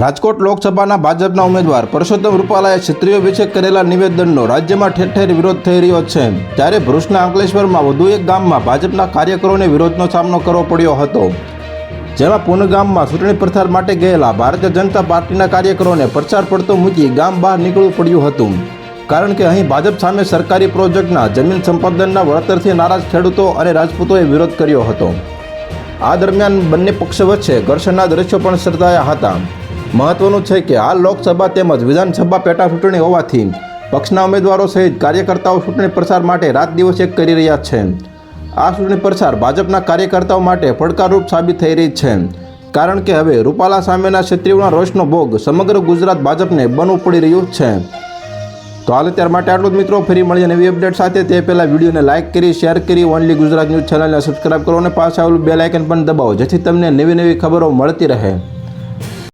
રાજકોટ લોકસભાના ભાજપના ઉમેદવાર પરસોત્તમ રૂપાલાએ ક્ષત્રિય વિશે કરેલા નિવેદનનો રાજ્યમાં ઠેર ઠેર વિરોધ થઈ રહ્યો છે. ત્યારે ભરૂચના અંકલેશ્વરમાં વધુ એક ગામમાં ભાજપના કાર્યકરોને વિરોધનો સામનો કરવો પડ્યો હતો. જેમાં પુનગામમાં ચૂંટણી પ્રચાર માટે ગયેલા ભારતીય જનતા પાર્ટીના કાર્યકરોને પ્રચાર પડતો મૂકી ગામ બહાર નીકળવું પડ્યું હતું. કારણ કે અહીં ભાજપ સામે સરકારી પ્રોજેક્ટના જમીન સંપાદનના વળતરથી નારાજ ખેડૂતો અને રાજપૂતોએ વિરોધ કર્યો હતો. આ દરમિયાન બંને પક્ષ વચ્ચે ઘર્ષણના દ્રશ્યો પણ સર્જાયા હતા. મહત્વનું છે કે હાલ લોકસભા તેમજ વિધાનસભા પેટા ચૂંટણી હોવાથી પક્ષના ઉમેદવારો સહિત કાર્યકર્તાઓ ચૂંટણી પ્રચાર માટે રાત દિવસ એક કરી રહ્યા છે. આ ચૂંટણી પ્રચાર ભાજપના કાર્યકર્તાઓ માટે પડકારરૂપ સાબિત થઈ રહી છે. કારણ કે હવે રૂપાલા સામેના ક્ષત્રિયોના રોષનો ભોગ સમગ્ર ગુજરાત ભાજપને બનવું પડી રહ્યું છે. તો હાલ ત્યાર માટે આટલું જ મિત્રો, ફરી મળીએ નવી અપડેટ સાથે. તે પહેલાં વિડીયોને લાઇક કરી, શેર કરી ઓનલી ગુજરાત ન્યૂઝ ચેનલને સબસ્ક્રાઇબ કરો અને પાછા આવેલું બે લાઇકન પણ દબાવો, જેથી તમને નવી નવી ખબરો મળતી રહે.